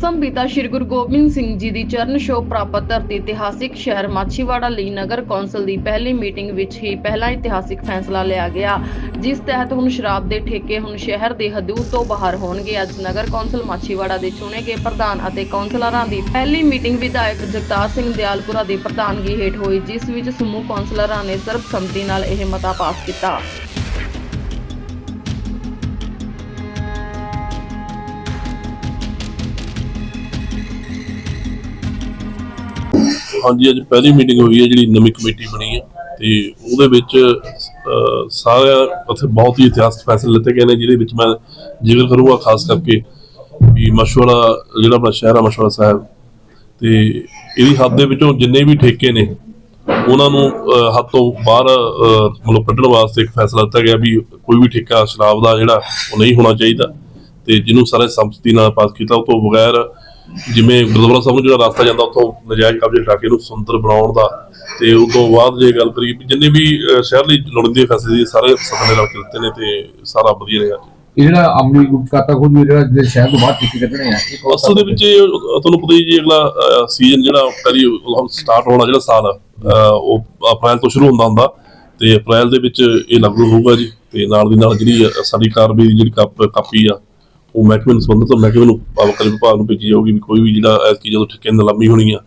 ਦਸਮ ਪਿਤਾ ਸ੍ਰੀ ਗੁਰੂ ਗੋਬਿੰਦ ਸਿੰਘ ਜੀ ਦੀ ਚਰਨ ਛੋਹ ਪ੍ਰਾਪਤ ਧਰਤੀ ਇਤਿਹਾਸਿਕ ਸ਼ਹਿਰ ਮਾਛੀਵਾੜਾ ਲਈ ਨਗਰ ਕੌਂਸਲ ਦੀ ਪਹਿਲੀ ਮੀਟਿੰਗ ਵਿੱਚ ਹੀ ਪਹਿਲਾ ਇਤਿਹਾਸਿਕ ਫੈਸਲਾ ਲਿਆ ਗਿਆ। ਜਿਸ ਤਹਿਤ ਹੁਣ ਸ਼ਰਾਬ ਦੇ ਠੇਕੇ ਹੁਣ ਸ਼ਹਿਰ ਦੇ ਹਦੂਦ ਤੋਂ ਬਾਹਰ ਹੋਣਗੇ। ਅੱਜ ਨਗਰ ਕੌਂਸਲ ਮਾਛੀਵਾੜਾ ਦੇ ਚੁਣੇ ਗਏ ਪ੍ਰਧਾਨ ਅਤੇ ਕੌਂਸਲਰਾਂ ਦੀ ਪਹਿਲੀ ਮੀਟਿੰਗ ਵਿਧਾਇਕ ਜਗਤਾਰ ਸਿੰਘ ਦਿਆਲਪੁਰਾ ਦੀ ਪ੍ਰਧਾਨਗੀ ਹੇਠ ਹੋਈ, ਜਿਸ ਵਿੱਚ ਸਮੂਹ ਕੌਂਸਲਰਾਂ ਨੇ ਸਰਬਸੰਮਤੀ ਨਾਲ ਇਹ ਮਤਾ ਪਾਸ ਕੀਤਾ। ਹਾਂਜੀ, ਅੱਜ ਪਹਿਲੀ ਮੀਟਿੰਗ ਹੋਈ ਹੈ ਜਿਹੜੀ ਨਵੀਂ ਕਮੇਟੀ ਬਣੀ ਹੈ ਤੇ ਉਹਦੇ ਵਿੱਚ ਸਾਰਾ ਉੱਥੇ ਬਹੁਤ ਹੀ ਇਤਿਹਾਸਕ ਫੈਸਲੇ ਲਿੱਤੇ ਗਏ ਨੇ, ਜਿਹਦੇ ਵਿੱਚ ਮੈਂ ਜ਼ਿਕਰ ਕਰੂੰਗਾ ਖਾਸ ਕਰਕੇ ਵੀ ਮਸ਼ਵਰਾ ਜਿਹੜਾ ਆਪਣਾ ਸ਼ਹਿਰ ਆ ਮਸ਼ਵਰਾ ਸਾਹਿਬ ਤੇ ਇਹਦੀ ਹੱਦ ਦੇ ਵਿੱਚੋਂ ਜਿੰਨੇ ਵੀ ਠੇਕੇ ਨੇ, ਉਹਨਾਂ ਨੂੰ ਹੱਦ ਤੋਂ ਬਾਹਰ ਮਤਲਬ ਕੱਢਣ ਵਾਸਤੇ ਇੱਕ ਫੈਸਲਾ ਲਿੱਤਾ ਗਿਆ ਵੀ ਕੋਈ ਵੀ ਠੇਕਾ ਸ਼ਰਾਬ ਦਾ ਜਿਹੜਾ ਉਹ ਨਹੀਂ ਹੋਣਾ ਚਾਹੀਦਾ ਤੇ ਜਿਹਨੂੰ ਸਾਰੇ ਸੰਮਤੀ ਨਾਲ ਪਾਸ ਕੀਤਾ, ਉਹ ਤੋਂ ਬਗੈਰ ਜਿਵੇਂ ਗੁਰਦੁਆਰਾ ਸਾਹਿਬ ਨੂੰ ਜਿਹੜਾ ਰਸਤਾ ਜਾਂਦਾ ਉੱਥੋਂ ਨਜਾਇਜ਼ ਕਬਜ਼ੇ ਹਟਾ ਕੇ ਇਹਨੂੰ ਸੁੰਦਰ ਬਣਾਉਣ ਦਾ ਤੇ ਉਸ ਤੋਂ ਬਾਅਦ ਜੇ ਗੱਲ ਕਰੀਏ ਵੀ ਜਿੰਨੇ ਵੀ ਸ਼ਹਿਰ ਲਈ ਲੋੜੀਂਦੇ ਫੈਸਲੇ ਸੀ ਸਾਰੇ ਸਭਾ ਨੇ ਰਲ ਕੇ ਦਿੱਤੇ ਨੇ ਤੇ ਸਾਰਾ ਵਧੀਆ ਰਿਹਾ। ਇਹ ਜਿਹੜਾ ਅਮਲੀ ਗੁਪਤ ਖਾਤਾ ਖੋਲ ਜਿਹੜਾ ਜਿਹੜੇ ਸ਼ਹਿਰ ਤੋਂ ਬਾਹਰ ਟਿੱਕੇ ਕੱਢਣੇ ਆ ਅਸਲ ਦੇ ਵਿੱਚ ਤੁਹਾਨੂੰ ਪਤਾ ਹੀ ਜੀ ਅਗਲਾ ਸੀਜ਼ਨ ਜਿਹੜਾ ਕਰੀ ਸਟਾਰਟ ਹੋਣਾ ਜਿਹੜਾ ਸਾਲ ਉਹ ਅਪ੍ਰੈਲ ਤੋਂ ਸ਼ੁਰੂ ਹੁੰਦਾ ਹੁੰਦਾ ਤੇ ਅਪ੍ਰੈਲ ਦੇ ਵਿੱਚ ਇਹ ਲਾਗੂ ਹੋਊਗਾ ਜੀ ਤੇ ਨਾਲ ਦੀ ਨਾਲ ਜਿਹੜੀ ਸਾਡੀ ਕਾਰਵਾਈ ਦੀ ਜਿਹੜੀ ਕਾਪੀ ਆ ਉਹ ਮਹਿਕਮੇ ਨੂੰ ਸੰਬੰਧਿਤ ਮਹਿਕਮੇ ਨੂੰ ਪਾਵਕਲ ਵਿਭਾਗ ਨੂੰ ਭੇਜੀ ਜਾਊਗੀ ਵੀ ਕੋਈ ਵੀ ਜਿਹੜਾ ਐਤਕੀ ਜਦੋਂ ਠੇਕੇ ਨਿਲਾਮੀ ਹੋਣੀ ਆ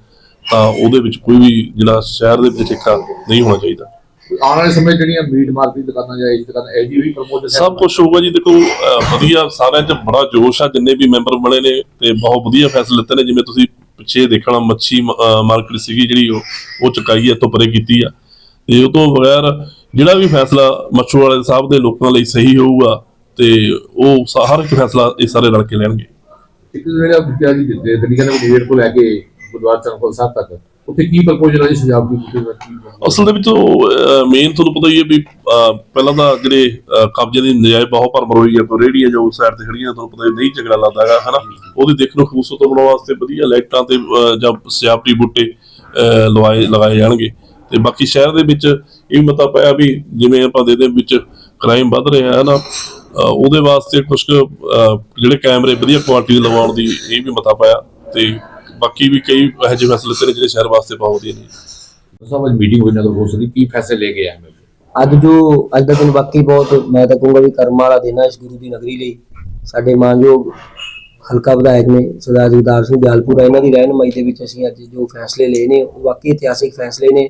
ਤਾਂ ਉਹਦੇ ਵਿੱਚ ਕੋਈ ਵੀ ਜਿਹੜਾ ਸ਼ਹਿਰ ਦੇ ਵਿੱਚ ਠੇਕਾ ਨਹੀਂ ਹੋਣਾ ਚਾਹੀਦਾ। ਆਉਣ ਵਾਲੇ ਸਮੇਂ ਜਿਹੜੀਆਂ ਮੀਟ ਮਾਰਕੀਟ ਦੁਕਾਨਾਂ ਜਾਂ ਇਹ ਦੁਕਾਨਾਂ ਇਹ ਜੀ ਵੀ ਪ੍ਰਮੋਟ ਸਭ ਕੁਝ ਹੋਊਗਾ ਜੀ ਦੇਖੋ ਵਧੀਆ ਸਾਰਿਆਂ 'ਚ ਬੜਾ ਜੋਸ਼ ਆ ਜਿੰਨੇ ਵੀ ਮੈਂਬਰ ਬਣੇ ਨੇ ਤੇ ਬਹੁਤ ਵਧੀਆ ਫੈਸਲੇ ਲਿੱਤੇ ਨੇ ਜਿਵੇਂ ਤੁਸੀਂ ਪਿੱਛੇ ਦੇਖਣਾ ਮੱਛੀ ਮਾਰਕੀਟ ਸੀਗੀ ਜਿਹੜੀ ਉਹ ਉਹ ਚੁਕਾਈ ਹੈ ਤੋਂ ਪਰੇ ਕੀਤੀ ਆ। ਤੇ ਉਹ ਤੋਂ ਬਗੈਰ ਜਿਹੜਾ ਵੀ ਫੈਸਲਾ ਮੱਛੂ ਵਾਲੇ ਸਾਹਿਬ ਦੇ ਲੋਕਾਂ ਲਈ ਸਹੀ ਹੋਊਗਾ ਤੇ ਉਹ ਸਾ- ਹਰ ਇੱਕ ਫੈਸਲਾ ਇਹ ਸਾਰੇ ਰਲ ਕੇ ਲੈਣਗੇ। ਇੱਕ ਜਿਹੜਾ ਵਿਦਿਆ ਜੀ ਦਿੱਤੇ ਤਰੀਕੇ ਨਾਲ ਗੇਟ ਤੋਂ ਲੈ ਕੇ ਗੁਰਦੁਆਰਾ ਚੰਪਲ ਸਾਹਿਬ ਤੱਕ ਉੱਥੇ ਕੀ ਪ੍ਰਪੋਜ਼ਲ ਹੈ ਜੀ ਸੁਝਾਅ ਦੀ ਕੀ ਅਸਲ ਦੇ ਵਿੱਚ ਮੇਨ ਤੁਹਾਨੂੰ ਪਤਾ ਹੀ ਹੈ ਵੀ ਅਹ, ਪਹਿਲਾਂ ਤਾਂ ਜਿਹੜੇ ਅਹ, ਕਬਜ਼ੇ ਦੀ ਨਜਾਇਜ਼ ਬਹੁਤ ਭਰਮਰ ਹੋਈ ਹੈ ਕੋਈ ਰੇਹੜੀਆਂ ਜੋ ਸਾਈਡ ਤੇ ਖੜੀਆਂ ਤੁਹਾਨੂੰ ਪਤਾ ਹੀ ਨਹੀਂ ਚੰਗਾ ਲੱਗਦਾ ਹੈਗਾ ਹਨਾ? ਉਹਦੀ ਦੇਖ ਨੂੰ ਖੂਬਸੂਰਤ ਬਣਾਉਣ ਵਾਸਤੇ ਵਧੀਆ ਲਾਈਟਾਂ ਤੇ ਅਹ, ਜਾਂ ਸਜਾਵਟੀ ਬੂਟੇ ਅਹ, ਲਵਾਏ ਲਗਾਏ ਜਾਣਗੇ। ਤੇ ਬਾਕੀ ਸ਼ਹਿਰ ਦੇ ਵਿੱਚ ਇਹ ਵੀ ਮਤਾ ਪਿਆ ਵੀ ਜਿਵੇਂ ਆਪਾਂ ਦੇ ਦੇ ਵਿੱਚ ਕ੍ਰਾਈਮ ਵੱਧ ਰਿਹਾ ਹੈ ਨਾ ਉਹਦੇ ਵਾਸਤੇ ਕੁਝ ਜਿਹੜੇ ਕੈਮਰੇ ਵਧੀਆ ਕੁਆਲਿਟੀ ਦੇ ਲਵਾਉਣ ਦੀ ਇਹ ਵੀ ਮਤਾ ਪਾਇਆ ਤੇ ਬਾਕੀ ਵੀ ਕਈ ਇਹੋ ਜਿਹੇ ਫੈਸਲੇ ਤੇ ਨੇ ਜਿਹੜੇ ਸ਼ਹਿਰ ਵਾਸਤੇ ਬਹੁਤ ਵਧੀਆ ਨੇ। ਸਭ ਅੱਜ ਮੀਟਿੰਗ ਹੋਈ ਨਗਰ ਕੌਂਸਲ ਦੀ ਕੀ ਫੈਸਲੇ ਲੈ ਕੇ ਆਏ ਮੈਂ ਅੱਜ ਜੋ ਅੱਜ ਦਾ ਦਿਨ ਬਾਕੀ ਬਹੁਤ ਮੈਂ ਤਾਂ ਕਹੂੰਗਾ ਵੀ ਕਰਮ ਵਾਲਾ ਦਿਨ ਹੈ ਇਸ ਗੁਰੂ ਦੀ ਨਗਰੀ ਲਈ। ਸਾਡੇ ਮਾਨਯੋਗ ਹਲਕਾ ਵਿਧਾਇਕ ਨੇ ਸਰਦਾਰ ਜਗਦਾਰ ਸਿੰਘ ਦਿਆਲਪੁਰਾ ਇਹਨਾਂ ਦੀ ਰਹਿਨਮਾਈ ਦੇ ਵਿੱਚ ਅਸੀਂ ਅੱਜ ਜੋ ਫੈਸਲੇ ਲਏ ਨੇ ਉਹ ਵਾਕਈ ਇਤਿਹਾਸਿਕ ਫੈਸਲੇ ਨੇ।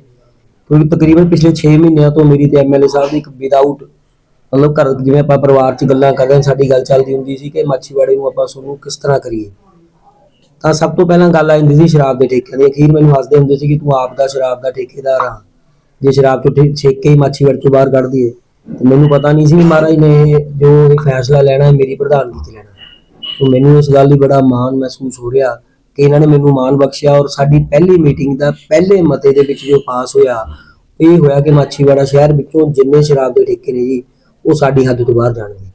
ਕਿਉਂਕਿ ਤਕਰੀਬਨ ਪਿਛਲੇ 6 ਮਹੀਨਿਆਂ ਤੋਂ ਮੇਰੀ ਤੇ ਐਮਐਲਏ ਸਾਹਿਬ ਦੀ ਇੱਕ ਵਿਦਆਊਟ ਮਤਲਬ ਘਰ ਜਿਵੇਂ ਆਪਾਂ ਪਰਿਵਾਰ 'ਚ ਗੱਲਾਂ ਕਰਦੇ ਹਾਂ, ਸਾਡੀ ਗੱਲ ਚੱਲਦੀ ਹੁੰਦੀ ਸੀ ਕਿ ਮਾਛੀਵਾੜੇ ਨੂੰ ਆਪਾਂ ਤੁਹਾਨੂੰ ਕਿਸ ਤਰ੍ਹਾਂ ਕਰੀਏ। ਤਾਂ ਸਭ ਤੋਂ ਪਹਿਲਾਂ ਗੱਲ ਆ ਜਾਂਦੀ ਸੀ ਸ਼ਰਾਬ ਦੇ ਠੇਕਿਆਂ ਦੀ। ਅਖੀਰ ਮੈਨੂੰ ਹੱਸਦੇ ਹੁੰਦੇ ਸੀ ਕਿ ਤੂੰ ਆਪ ਦਾ ਸ਼ਰਾਬ ਦਾ ਠੇਕੇਦਾਰ ਆ। ਜੇ ਸ਼ਰਾਬ ਤੋਂ ਠੇ- ਹੀ ਮਾਛੀਵਾੜੇ ਤੋਂ ਬਾਹਰ ਕੱਢ ਦਈਏ, ਤੇ ਮੈਨੂੰ ਪਤਾ ਨਹੀਂ ਸੀ ਮਹਾਰਾਜ ਨੇ ਜੋ ਇਹ ਫੈਸਲਾ ਲੈਣਾ ਹੈ ਮੇਰੀ ਪ੍ਰਧਾਨਗੀ 'ਚ ਲੈਣਾ। ਸੋ ਮੈਨੂੰ ਇਸ ਗੱਲ ਲਈ ਬੜਾ ਮਾਣ ਮਹਿਸੂਸ ਹੋ ਰਿਹਾ ਕਿ ਇਹਨਾਂ ਨੇ ਮੈਨੂੰ ਮਾਣ ਬਖਸ਼ਿਆ ਔਰ ਸਾਡੀ ਪਹਿਲੀ ਮੀਟਿੰਗ ਦਾ ਪਹਿਲੇ ਮਤੇ ਦੇ ਵਿੱਚ ਜੋ ਪਾਸ ਹੋਇਆ, ਇਹ ਹੋਇਆ ਕਿ ਮਾਛੀਵਾੜਾ ਸ਼ਹਿਰ ਵਿੱਚੋਂ ਜਿੰਨੇ ਸ਼ਰਾਬ ਦੇ ਠੇਕੇ ਨੇ ਜੀ ਉਹ ਸਾਡੀ ਹੱਦ ਤੋਂ ਬਾਹਰ ਜਾਣਗੇ।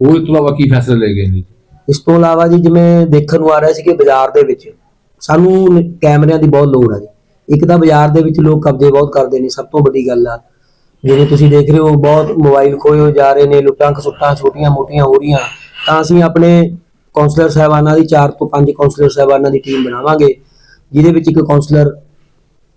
ਉਹ ਇਸ ਤੋਂ ਇਲਾਵਾ ਕੀ ਫੈਸਲੇ ਲੈ ਗਏ ਨੇ ਇਸ ਤੋਂ ਇਲਾਵਾ ਜੀ ਜਿਵੇਂ ਦੇਖਣ ਨੂੰ ਆ ਰਿਹਾ ਸੀ ਕਿ ਬਾਜ਼ਾਰ ਦੇ ਵਿੱਚ ਸਾਨੂੰ ਨ- ਕੈਮਰਿਆਂ ਦੀ ਬਹੁਤ ਲੋੜ ਹੈ ਜੀ। ਇੱਕ ਤਾਂ ਬਾਜ਼ਾਰ ਦੇ ਵਿੱਚ ਲੋਕ ਕਬਜ਼ੇ ਬਹੁਤ ਕਰਦੇ ਨੇ ਸਭ ਤੋਂ ਵੱਡੀ ਗੱਲ ਆ। ਜਿਵੇਂ ਤੁਸੀਂ ਦੇਖ ਰਹੇ ਹੋ ਬਹੁਤ ਮੋਬਾਈਲ ਖੋਏ ਹੋ ਜਾ ਰਹੇ ਨੇ ਲੁੱਟਾਂ ਖਸੁੱਟਾਂ ਛੋਟੀਆਂ ਮੋਟੀਆਂ ਹੋ ਰਹੀਆਂ। ਤਾਂ ਅਸੀਂ ਆਪਣੇ ਕਾਉਂਸਲਰ ਸਾਹਿਬਾਨਾਂ ਦੀ 4 ਤੋਂ 5 ਕਾਉਂਸਲਰ ਸਾਹਿਬਾਨਾਂ ਦੀ ਟੀਮ ਬਣਾਵਾਂਗੇ ਜਿਹਦੇ ਵਿੱਚ ਇੱਕ ਕਾਉਂਸਲਰ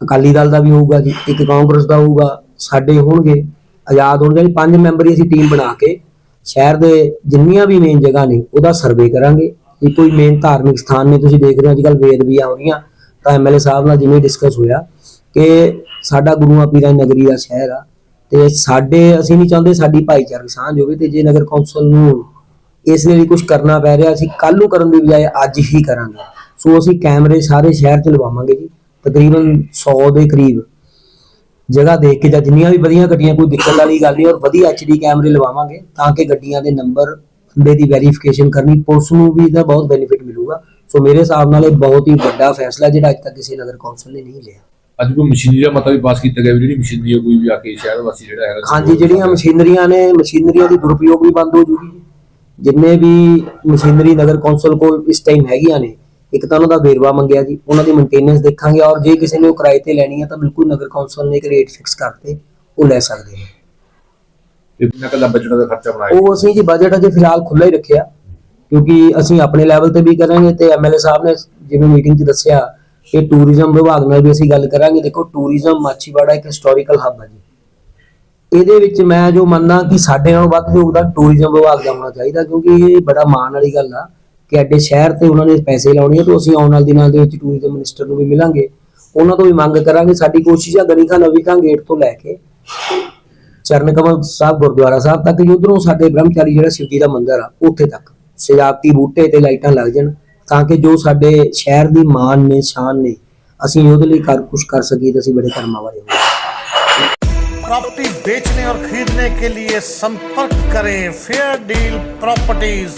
ਅਕਾਲੀ ਦਲ ਦਾ ਵੀ ਹੋਊਗਾ ਜੀ ਇੱਕ ਕਾਂਗਰਸ ਦਾ ਹੋਊਗਾ ਸਾਡੇ ਹੋਣਗੇ। ਆਜ਼ਾਦ ਹੋਣਗੇ ਜੀ ਪੰਜ ਮੈਂਬਰੀ ਅਸੀਂ ਟੀਮ ਬਣਾ ਕੇ ਸ਼ਹਿਰ ਦੇ ਜਿੰਨੀਆਂ ਵੀ ਮੇਨ ਜਗ੍ਹਾ ਨੇ ਉਹਦਾ ਸਰਵੇ ਕਰਾਂਗੇ। ਜੇ ਕੋਈ ਮੇਨ ਧਾਰਮਿਕ ਸਥਾਨ ਨੇ, ਤੁਸੀਂ ਦੇਖ ਰਹੇ ਹੋ ਅੱਜਕੱਲ ਵੇਦ ਵੀ ਆ ਰਹੀਆਂ। ਤਾਂ ਐਮਐਲਏ ਸਾਹਿਬ ਨਾਲ ਜਿਵੇਂ ਡਿਸਕਸ ਹੋਇਆ ਕਿ ਸਾਡਾ ਗੁਰੂਆਂ ਪੀਰਾਂ ਦੀ ਨਗਰੀ ਦਾ ਸ਼ਹਿਰ ਆ। ਤੇ ਸਾਡੇ, ਅਸੀਂ ਨਹੀਂ ਚਾਹੁੰਦੇ ਸਾਡੀ ਭਾਈਚਾਰਕ ਸਾਂਝ ਹੋਵੇ ਤੇ ਜੇ ਨਗਰ ਕੌਂਸਲ ਨੂੰ ਇਸ ਲਈ ਕੁਝ ਕਰਨਾ ਪੈ ਰਿਹਾ, ਅਸੀਂ ਕੱਲ ਨੂੰ ਕਰਨ ਦੀ ਬਜਾਏ ਅੱਜ ਹੀ ਕਰਾਂਗੇ। ਸੋ ਅਸੀਂ ਕੈਮਰੇ ਸਾਰੇ ਸ਼ਹਿਰ 'ਚ ਲਵਾਵਾਂਗੇ ਜੀ। ਤਕਰੀਬਨ 100 ਦੇ ਕਰੀਬ ਜਗ੍ਹਾ ਦੇਖ ਕੇ ਜਾਂ ਜਿੰਨੀਆਂ ਵੀ ਵਧੀਆਂ ਗੱਡੀਆਂ ਕੋਈ ਦਿੱਕਤ ਵਾਲੀ ਗੱਲ ਨਹੀਂ ਔਰ ਵਧੀਆ ਐਚਡੀ ਕੈਮਰੇ ਲਵਾਵਾਂਗੇ ਤਾਂ ਕਿ ਗੱਡੀਆਂ ਦੇ ਨੰਬਰ ਬੰਦੇ ਦੀ ਵੈਰੀਫਿਕੇਸ਼ਨ ਕਰਨੀ ਪੁਲਿਸ ਨੂੰ ਵੀ ਇਹਦਾ ਬਹੁਤ ਬੈਨੀਫਿਟ ਮਿਲੂਗਾ। ਸੋ ਮੇਰੇ ਹਿਸਾਬ ਨਾਲ ਇਹ ਬਹੁਤ ਹੀ ਵੱਡਾ ਫੈਸਲਾ ਜਿਹੜਾ ਅੱਜ ਤੱਕ ਕਿਸੇ ਨਗਰ ਕੌਂਸਲ ਨੇ ਨਹੀਂ ਲਿਆ। ਅੱਜ ਕੋਈ ਮਸ਼ੀਨਰੀ ਦਾ ਮਤਾ ਵੀ ਪਾਸ ਕੀਤਾ ਗਿਆ ਵੀ ਜਿਹੜੀ ਮਸ਼ੀਨਰੀ ਹੈ ਕੋਈ ਵੀ ਆ ਕੇ ਸ਼ਹਿਰ ਵਾਸੀ ਜਿਹੜਾ ਹੈਗਾ ਹਾਂਜੀ ਜਿਹੜੀਆਂ ਮਸ਼ੀਨਰੀਆਂ ਨੇ ਮਸ਼ੀਨਰੀਆਂ ਦੀ ਦੁਰਉਪਯੋਗ ਵੀ ਬੰਦ ਹੋ ਜੂਗੀ। ਜਿੰਨੇ ਵੀ ਮਸ਼ੀਨਰੀ ਨਗਰ ਕੌਂਸਲ ਕੋਲ ਇਸ ਟਾਈਮ ਹੈਗੀਆਂ ਨੇ ਇੱਕ ਤਾਂ ਉਹਨਾਂ ਦਾ ਵੇਰਵਾ ਮੰਗਿਆ ਜੀ ਉਹਨਾਂ ਦੀ ਮੇਨਟੇਨੈਂਸ ਦੇਖਾਂਗੇ ਔਰ ਜੇ ਕਿਸੇ ਨੇ ਉਹ ਕਿਰਾਏ ਤੇ ਲੈਣੀ ਹੈ ਤਾਂ ਬਿਲਕੁਲ ਨਗਰ ਕੌਂਸਲ ਨੇ ਇੱਕ ਰੇਟ ਫਿਕਸ ਕਰਤੇ ਉਹ ਲੈ ਸਕਦੇ ਨੇ। ਕਿੰਨਾ ਕੱਲਾ ਬਜਟ ਦਾ ਖਰਚਾ ਬਣਾਇਆ? ਉਹ ਅਸੀਂ ਜੀ ਬਜਟ ਅਜੇ ਫਿਲਹਾਲ ਖੁੱਲਾ ਹੀ ਰੱਖਿਆ ਕਿਉਂਕਿ ਅਸੀਂ ਆਪਣੇ ਲੈਵਲ ਤੇ ਵੀ ਕਰਾਂਗੇ ਤੇ ਐਮਐਲਏ ਸਾਹਿਬ ਨੇ ਜਿਵੇਂ ਮੀਟਿੰਗ 'ਚ ਦੱਸਿਆ ਕਿ ਟੂਰਿਜ਼ਮ ਵਿਭਾਗ ਨਾਲ ਵੀ ਅਸੀਂ ਗੱਲ ਕਰਾਂਗੇ। ਦੇਖੋ ਟੂਰਿਜ਼ਮ ਮਾਛੀਵਾੜਾ ਇੱਕ ਹਿਸਟੋਰੀਕਲ ਹੱਬ ਹੈ ਜੀ। ਇਹਦੇ ਵਿੱਚ ਮੈਂ ਜੋ ਮੰਨਦਾ ਕਿ ਸਾਡੇ ਨਾਲੋਂ ਵੱਧ ਯੋਗਦਾਨ ਟੂਰਿਜ਼ਮ ਵਿਭਾਗ ਦਾ ਹੋਣਾ ਚਾਹੀਦਾ ਕਿਉਂਕਿ ਇਹ ਬੜਾ ਮਾਣ ਵਾਲੀ ਗੱਲ ਆ। ਕਿ ਐਡੇ ਸ਼ਹਿਰ ਤੇ ਉਹਨਾਂ ਨੇ ਪੈਸੇ ਲਾਉਣੇ ਆ ਤੇ ਅਸੀਂ ਆਉਣ ਵਾਲੇ ਦਿਨਾਂ ਦੇ ਵਿੱਚ ਟੂਰਿਜ਼ਮ ਮਿਨਿਸਟਰ ਨੂੰ ਵੀ ਮਿਲਾਂਗੇ ਉਹਨਾਂ ਤੋਂ ਵੀ ਮੰਗ ਕਰਾਂਗੇ ਸਾਡੀ ਕੋਸ਼ਿਸ਼ ਆ ਗਣੀ ਖਾਂ ਨਵੀਂ ਖਾਂ ਗੇਟ ਤੋਂ ਲੈ ਕੇ ਚਰਨ ਕਮਲ ਸਾਹਿਬ ਗੁਰਦੁਆਰਾ ਸਾਹਿਬ ਤੱਕ ਉਧਰੋਂ ਸਾਡੇ ਬ੍ਰਹਮਚਾਰੀ ਜਿਹੜਾ ਸ਼ਿਵ ਜੀ ਦਾ ਮੰਦਿਰ ਆ ਉੱਥੇ ਤੱਕ ਸਜਾਵਟੀ ਬੂਟੇ ਤੇ ਲਾਈਟਾਂ ਲੱਗ ਜਾਣ ਤਾਂ ਕਿ ਜੋ ਸਾਡੇ ਸ਼ਹਿਰ ਦੀ ਮਾਨ ਨੇ ਸ਼ਾਨ ਨੇ ਅਸੀਂ ਉਹਦੇ ਲਈ ਕਰ ਕੁਝ ਕਰ ਸਕੀਏ ਤਾਂ ਅਸੀਂ ਬੜੇ ਕਰਮਾਂ ਵਾਲੇ ਹਾਂ प्रॉपर्टी बेचने और खरीदने के लिए संपर्क करें फेयर डील प्रॉपर्टीज